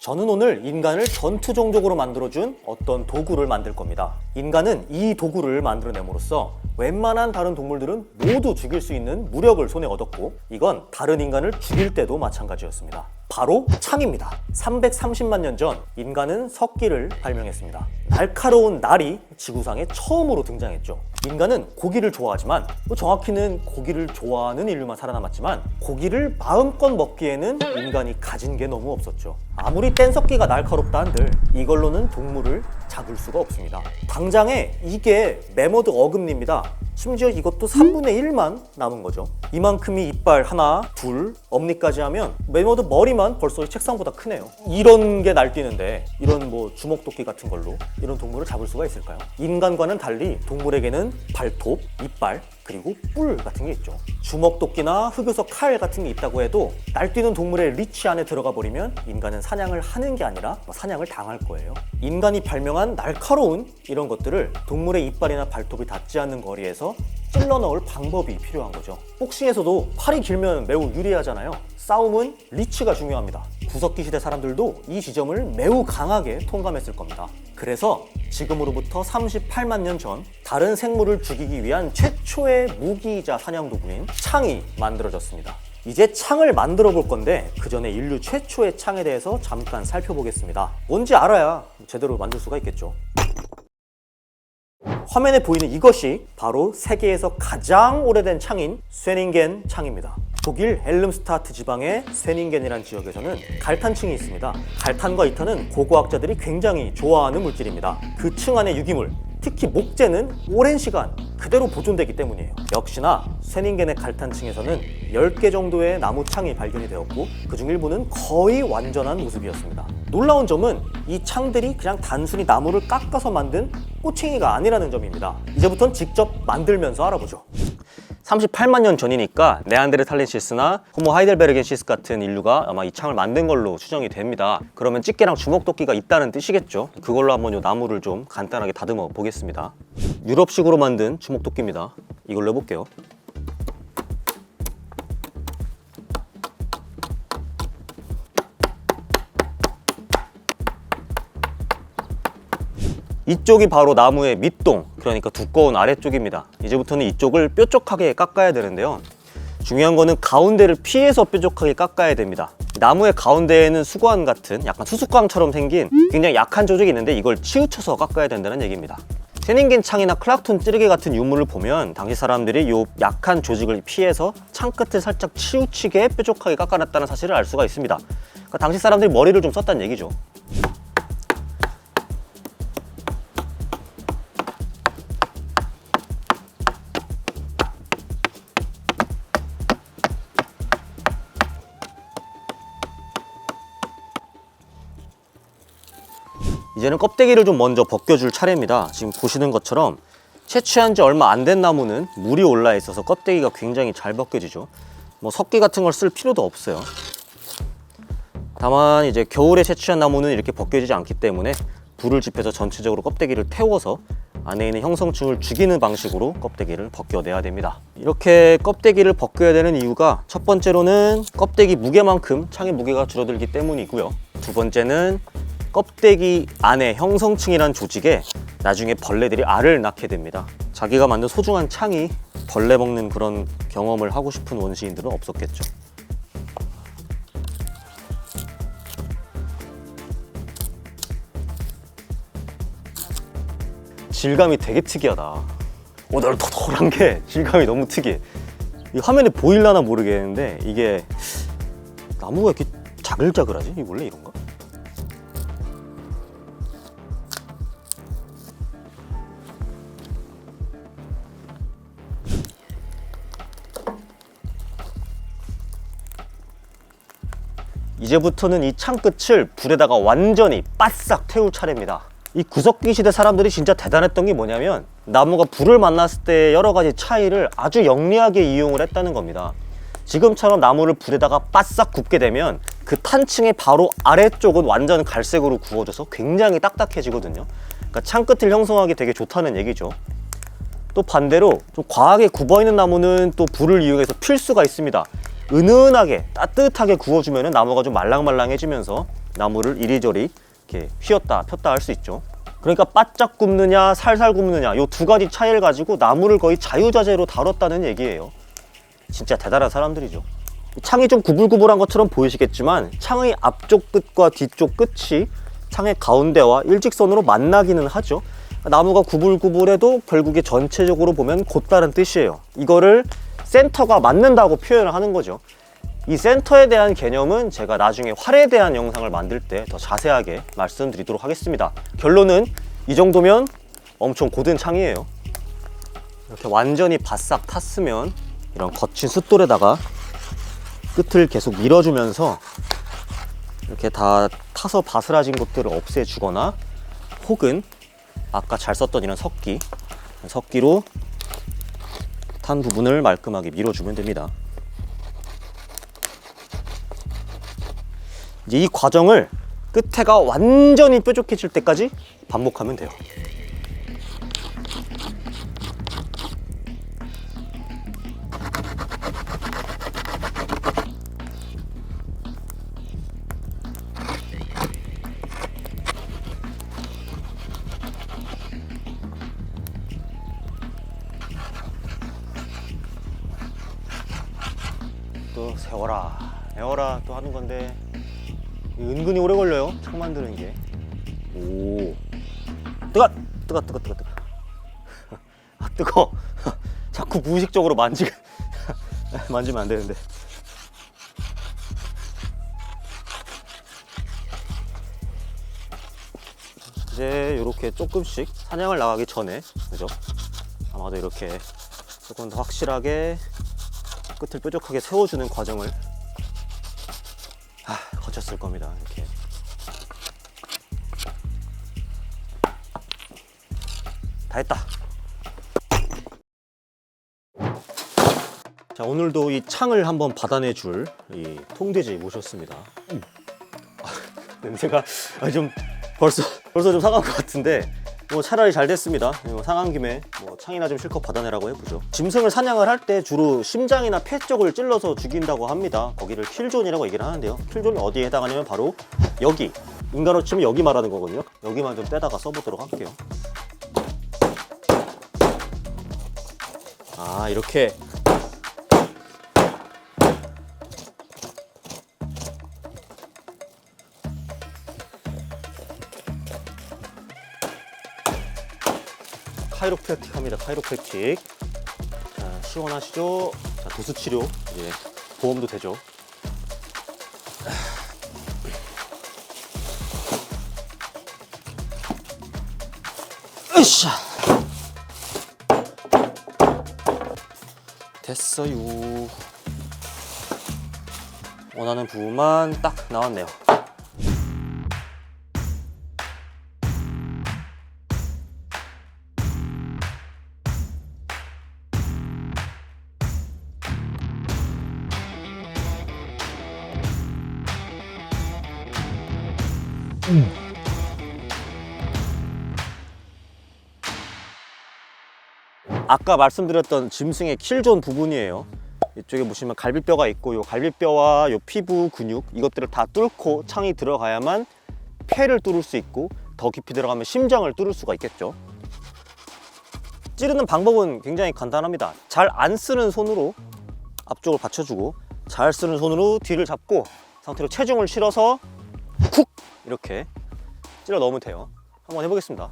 저는 오늘 인간을 전투 종족으로 만들어준 어떤 도구를 만들 겁니다. 인간은 이 도구를 만들어냄으로써 웬만한 다른 동물들은 모두 죽일 수 있는 무력을 손에 얻었고 이건 다른 인간을 죽일 때도 마찬가지였습니다. 바로 창입니다. 330만 년 전 인간은 석기를 발명했습니다. 날카로운 날이 지구상에 처음으로 등장했죠. 인간은 고기를 좋아하지만 뭐 정확히는 고기를 좋아하는 인류만 살아남았지만 고기를 마음껏 먹기에는 인간이 가진 게 너무 없었죠. 아무리 뗀석기가 날카롭다 한들 이걸로는 동물을 잡을 수가 없습니다. 당장에 이게 매머드 어금니입니다. 심지어 이것도 3분의 1만 남은 거죠. 이만큼이 이빨 하나, 둘, 엄니까지 하면 매머드 머리만 벌써 이 책상보다 크네요. 이런 게 날뛰는데 이런 뭐 주먹도끼 같은 걸로 이런 동물을 잡을 수가 있을까요? 인간과는 달리 동물에게는 발톱, 이빨, 그리고 뿔 같은 게 있죠. 주먹도끼나 흑요석 칼 같은 게 있다고 해도 날뛰는 동물의 리치 안에 들어가 버리면 인간은 사냥을 하는 게 아니라 뭐 사냥을 당할 거예요. 인간이 발명한 날카로운 이런 것들을 동물의 이빨이나 발톱이 닿지 않는 거리에서 찔러 넣을 방법이 필요한 거죠. 복싱에서도 팔이 길면 매우 유리하잖아요. 싸움은 리치가 중요합니다. 구석기 시대 사람들도 이 지점을 매우 강하게 통감했을 겁니다. 그래서 지금으로부터 38만 년 전 다른 생물을 죽이기 위한 최초의 무기이자 사냥 도구인 창이 만들어졌습니다. 이제 창을 만들어 볼 건데 그 전에 인류 최초의 창에 대해서 잠깐 살펴보겠습니다. 뭔지 알아야 제대로 만들 수가 있겠죠. 화면에 보이는 이것이 바로 세계에서 가장 오래된 창인 쇠닝겐 창입니다. 독일 헬름스타트 지방의 쇠닝겐이라는 지역에서는 갈탄층이 있습니다. 갈탄과 이탄은 고고학자들이 굉장히 좋아하는 물질입니다. 그 층 안의 유기물, 특히 목재는 오랜 시간 그대로 보존되기 때문이에요. 역시나 쇠닝겐의 갈탄층에서는 10개 정도의 나무 창이 발견이 되었고 그중 일부는 거의 완전한 모습이었습니다. 놀라운 점은 이 창들이 그냥 단순히 나무를 깎아서 만든 꼬챙이가 아니라는 점입니다. 이제부터는 직접 만들면서 알아보죠. 38만 년 전이니까 네안데르탈렌시스나 호모 하이델베르겐시스 같은 인류가 아마 이 창을 만든 걸로 추정이 됩니다. 그러면 집게랑 주먹도끼가 있다는 뜻이겠죠. 그걸로 한번 요 나무를 좀 간단하게 다듬어 보겠습니다. 유럽식으로 만든 주먹도끼입니다. 이걸로 해볼게요. 이쪽이 바로 나무의 밑동, 그러니까 두꺼운 아래쪽입니다. 이제부터는 이쪽을 뾰족하게 깎아야 되는데요. 중요한 거는 가운데를 피해서 뾰족하게 깎아야 됩니다. 나무의 가운데에는 수관 같은 약간 수수깡처럼 생긴 굉장히 약한 조직이 있는데 이걸 치우쳐서 깎아야 된다는 얘기입니다. 세닝겐 창이나 클락톤 찌르개 같은 유물을 보면 당시 사람들이 이 약한 조직을 피해서 창 끝을 살짝 치우치게 뾰족하게 깎아놨다는 사실을 알 수가 있습니다. 그러니까 당시 사람들이 머리를 좀 썼다는 얘기죠. 이제는 껍데기를 좀 먼저 벗겨줄 차례입니다. 지금 보시는 것처럼 채취한 지 얼마 안 된 나무는 물이 올라 있어서 껍데기가 굉장히 잘 벗겨지죠. 뭐 석기 같은 걸 쓸 필요도 없어요. 다만 이제 겨울에 채취한 나무는 이렇게 벗겨지지 않기 때문에 불을 지펴서 전체적으로 껍데기를 태워서 안에 있는 형성충을 죽이는 방식으로 껍데기를 벗겨내야 됩니다. 이렇게 껍데기를 벗겨야 되는 이유가 첫 번째로는 껍데기 무게만큼 창의 무게가 줄어들기 때문이고요. 두 번째는 껍데기 안에 형성층이란 조직에 나중에 벌레들이 알을 낳게 됩니다. 자기가 만든 소중한 창이 벌레 먹는 그런 경험을 하고 싶은 원시인들은 없었겠죠. 질감이 되게 특이하다. 오돌토돌한 게 질감이 너무 특이해. 이 화면에 보일라나 모르겠는데 이게 나무가 이렇게 자글자글하지? 이 원래 이런가? 이제부터는 이 창 끝을 불에다가 완전히 바싹 태울 차례입니다. 이 구석기 시대 사람들이 진짜 대단했던 게 뭐냐면 나무가 불을 만났을 때 여러 가지 차이를 아주 영리하게 이용을 했다는 겁니다. 지금처럼 나무를 불에다가 바싹 굽게 되면 그 탄층의 바로 아래쪽은 완전 갈색으로 구워져서 굉장히 딱딱해지거든요. 그러니까 창 끝을 형성하기 되게 좋다는 얘기죠. 또 반대로 좀 과하게 굽어 있는 나무는 또 불을 이용해서 필 수가 있습니다. 은은하게 따뜻하게 구워주면 나무가 좀 말랑말랑해지면서 나무를 이리저리 이렇게 휘었다 폈다 할 수 있죠. 그러니까 바짝 굽느냐 살살 굽느냐 요두 가지 차이를 가지고 나무를 거의 자유자재로 다뤘다는 얘기예요. 진짜 대단한 사람들이죠. 이 창이 좀 구불구불한 것처럼 보이시겠지만 창의 앞쪽 끝과 뒤쪽 끝이 창의 가운데와 일직선으로 만나기는 하죠. 나무가 구불구불해도 결국에 전체적으로 보면 곧다른 뜻이에요. 이거를 센터가 맞는다고 표현을 하는 거죠. 이 센터에 대한 개념은 제가 나중에 활에 대한 영상을 만들 때 더 자세하게 말씀드리도록 하겠습니다. 결론은 이 정도면 엄청 고든 창이에요. 이렇게 완전히 바싹 탔으면 이런 거친 숫돌에다가 끝을 계속 밀어주면서 이렇게 다 타서 바스라진 것들을 없애주거나 혹은 아까 잘 썼던 이런 석기 석기로 탄 부분을 말끔하게 밀어주면 됩니다. 이제 이 과정을 끝에가 완전히 뾰족해질 때까지 반복하면 돼요. 또 세워라, 에워라 또 하는 건데 은근히 오래 걸려요. 창 만드는 게. 오. 뜨거! 뜨거, 뜨거, 뜨거, 뜨거. 아, 뜨거. 자꾸 무의식적으로 만지, 만지면 안 되는데. 이제 이렇게 조금씩 사냥을 나가기 전에, 그죠? 아마도 이렇게 조금 더 확실하게 끝을 뾰족하게 세워주는 과정을 아, 거쳤을 겁니다. 이렇게. 다 했다. 자, 오늘도 이 창을 한번 받아내 줄 이 통돼지 모셨습니다. 음. 아, 냄새가 아, 좀 벌써 벌써 좀 상한 것 같은데 뭐 차라리 잘 됐습니다. 뭐 상한 김에 뭐 창이나 좀 실컷 받아내라고 해보죠. 짐승을 사냥을 할 때 주로 심장이나 폐 쪽을 찔러서 죽인다고 합니다. 거기를 킬존이라고 얘기를 하는데요. 킬존이 어디에 해당하냐면 바로 여기. 인간으로 치면 여기 말하는 거거든요. 여기만 좀 빼다가 써보도록 할게요. 아 이렇게 카이로프랙틱 합니다. 카이로프랙틱. 자, 시원하시죠? 자, 도수 치료. 이제 보험도 되죠. 으쌰. 됐어요. 원하는 부분만 딱 나왔네요. 아까 말씀드렸던 짐승의 킬존 부분이에요. 이쪽에 보시면 갈비뼈가 있고 요 갈비뼈와 요 피부 근육 이것들을 다 뚫고 창이 들어가야만 폐를 뚫을 수 있고 더 깊이 들어가면 심장을 뚫을 수가 있겠죠. 찌르는 방법은 굉장히 간단합니다. 잘 안 쓰는 손으로 앞쪽을 받쳐주고 잘 쓰는 손으로 뒤를 잡고 상태로 체중을 실어서 쿡! 이렇게 찔러 넣으면 돼요. 한번 해보겠습니다.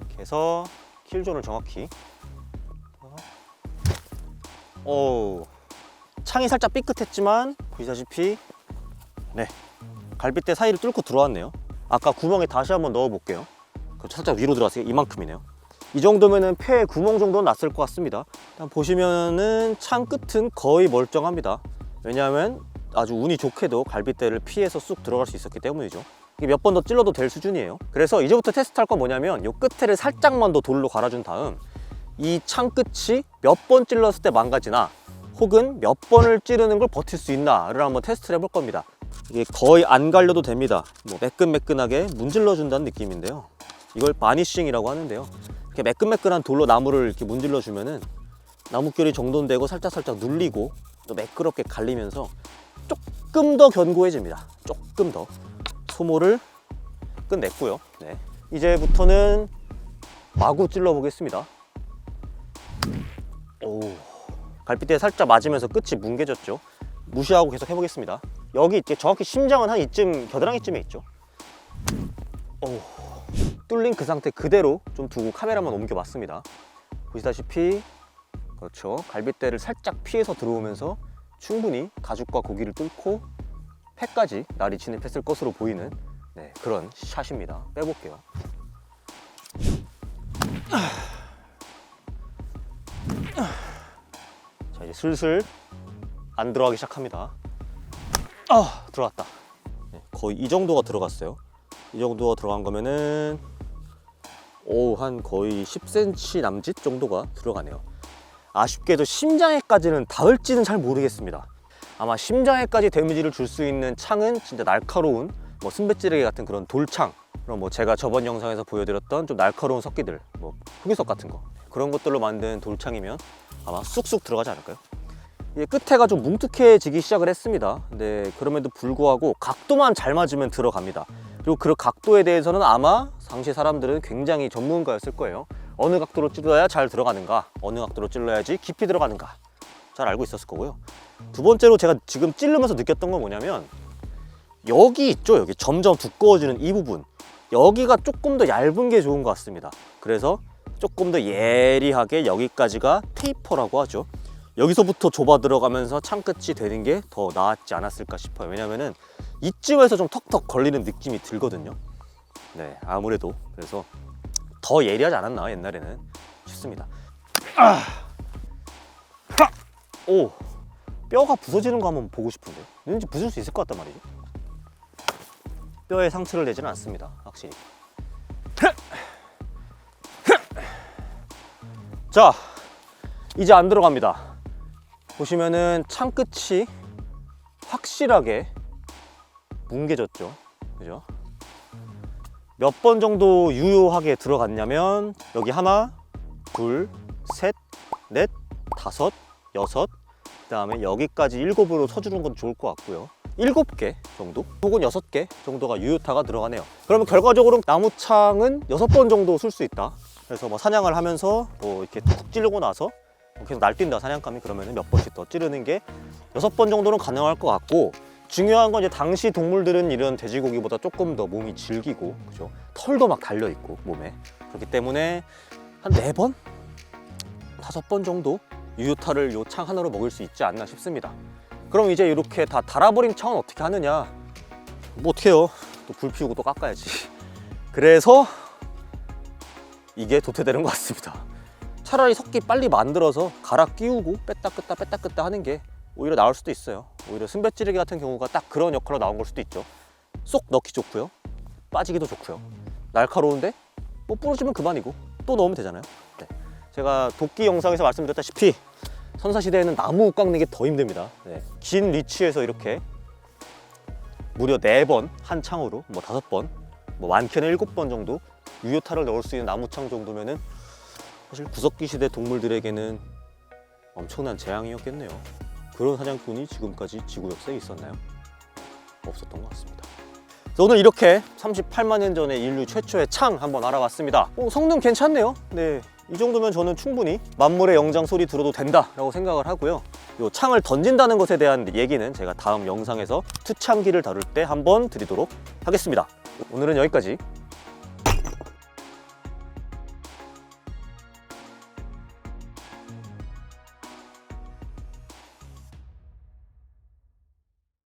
이렇게 해서 킬존을 정확히. 오 창이 살짝 삐끗했지만 보시다시피 네 갈비뼈 사이를 뚫고 들어왔네요. 아까 구멍에 다시 한번 넣어 볼게요. 살짝 위로 들어갔어요. 이만큼이네요. 이 정도면은 폐에 구멍 정도는 났을 것 같습니다. 일단 보시면은 창 끝은 거의 멀쩡합니다. 왜냐하면 아주 운이 좋게도 갈비뼈를 피해서 쑥 들어갈 수 있었기 때문이죠. 몇 번 더 찔러도 될 수준이에요. 그래서 이제부터 테스트할 건 뭐냐면 요 끝에를 살짝만 더 돌로 갈아준 다음 이 창 끝이 몇 번 찔렀을 때 망가지나 혹은 몇 번을 찌르는 걸 버틸 수 있나를 한번 테스트를 해볼 겁니다. 이게 거의 안 갈려도 됩니다. 뭐 매끈매끈하게 문질러 준다는 느낌인데요. 이걸 바니싱이라고 하는데요. 이렇게 매끈매끈한 돌로 나무를 이렇게 문질러 주면은 나뭇결이 정돈되고 살짝살짝 눌리고 또 매끄럽게 갈리면서 조금 더 견고해집니다 조금 더 소모를 끝냈고요. 네. 이제부터는 마구 찔러 보겠습니다. 오, 갈비뼈에 살짝 맞으면서 끝이 뭉개졌죠. 무시하고 계속 해보겠습니다. 여기 이렇게 정확히 심장은 한 이쯤 겨드랑이쯤에 있죠. 오, 뚫린 그 상태 그대로 좀 두고 카메라만 옮겨봤습니다. 보시다시피 그렇죠. 갈비뼈를 살짝 피해서 들어오면서 충분히 가죽과 고기를 뚫고 폐까지 날이 진입했을 것으로 보이는 네, 그런 샷입니다. 빼볼게요. 자 이제 슬슬 안 들어가기 시작합니다. 아 들어갔다. 네, 거의 이 정도가 들어갔어요. 이 정도가 들어간 거면은 오한 거의 10cm 남짓 정도가 들어가네요. 아쉽게도 심장에까지는 닿을지는 잘 모르겠습니다. 아마 심장에까지 데미지를 줄 수 있는 창은 진짜 날카로운 뭐 순배찌르기 같은 그런 돌창 그럼 뭐 제가 저번 영상에서 보여드렸던 좀 날카로운 석기들 뭐 흑유석 같은 거 그런 것들로 만든 돌창이면 아마 쑥쑥 들어가지 않을까요? 이게 끝에가 좀 뭉툭해지기 시작을 했습니다. 근데 그럼에도 불구하고 각도만 잘 맞으면 들어갑니다. 그리고 그 각도에 대해서는 아마 당시 사람들은 굉장히 전문가였을 거예요. 어느 각도로 찔러야 잘 들어가는가, 어느 각도로 찔러야지 깊이 들어가는가 잘 알고 있었을 거고요. 두 번째로 제가 지금 찌르면서 느꼈던 건 뭐냐면 여기 있죠, 여기 점점 두꺼워지는 이 부분 여기가 조금 더 얇은 게 좋은 것 같습니다. 그래서 조금 더 예리하게 여기까지가 테이퍼라고 하죠. 여기서부터 좁아 들어가면서 창끝이 되는 게 더 나았지 않았을까 싶어요. 왜냐면은 이쯤에서 좀 턱턱 걸리는 느낌이 들거든요. 네, 아무래도 그래서 더 예리하지 않았나 옛날에는 싶습니다. 아! 하! 오, 뼈가 부서지는 거 한번 보고 싶은데 왠지 부술 수 있을 것 같단 말이죠. 뼈에 상처를 내지는 않습니다, 확실히. 자, 이제 안 들어갑니다. 보시면은 창 끝이 확실하게 뭉개졌죠. 그죠? 몇 번 정도 유효하게 들어갔냐면 여기 하나, 둘, 셋, 넷, 다섯, 여섯 그 다음에 여기까지 일곱으로 쳐주는 건 좋을 것 같고요. 일곱 개 정도 혹은 여섯 개 정도가 유효타가 들어가네요. 그러면 결과적으로 나무창은 여섯 번 정도 쓸 수 있다. 그래서 뭐 사냥을 하면서 뭐 이렇게 툭 찌르고 나서 계속 날뛴다 사냥감이 그러면 몇 번씩 더 찌르는 게 여섯 번 정도는 가능할 것 같고 중요한 건 이제 당시 동물들은 이런 돼지고기보다 조금 더 몸이 질기고 그죠 털도 막 달려 있고 몸에 그렇기 때문에 한 네 번 다섯 번 정도 유효타를 요 창 하나로 먹을 수 있지 않나 싶습니다. 그럼 이제 이렇게 다 달아버린 창은 어떻게 하느냐? 뭐 어떻게요? 또 불 피우고 또 깎아야지. 그래서 이게 도태되는 것 같습니다. 차라리 석기 빨리 만들어서 갈아 끼우고 뺐다 끄다 뺐다 끄다 하는 게 오히려 나을 수도 있어요. 오히려 순배찌르기 같은 경우가 딱 그런 역할로 나온 걸 수도 있죠. 쏙 넣기 좋고요. 빠지기도 좋고요. 날카로운데 뭐 부러지면 그만이고 또 넣으면 되잖아요. 네. 제가 도끼 영상에서 말씀드렸다시피 선사시대에는 나무 깎는 게 더 힘듭니다. 네. 긴 리치에서 이렇게 무려 네번한 창으로 뭐 다섯 번, 뭐 많게는 일곱 번 정도 유효타를 넣을 수 있는 나무창 정도면은 사실 구석기 시대 동물들에게는 엄청난 재앙이었겠네요. 그런 사냥꾼이 지금까지 지구 역사에 있었나요? 없었던 것 같습니다. 오늘 이렇게 38만 년 전에 인류 최초의 창 한번 알아봤습니다. 어, 성능 괜찮네요. 네. 이 정도면 저는 충분히 만물의 영장 소리 들어도 된다라고 생각을 하고요. 이 창을 던진다는 것에 대한 얘기는 제가 다음 영상에서 투창기를 다룰 때 한번 드리도록 하겠습니다. 오늘은 여기까지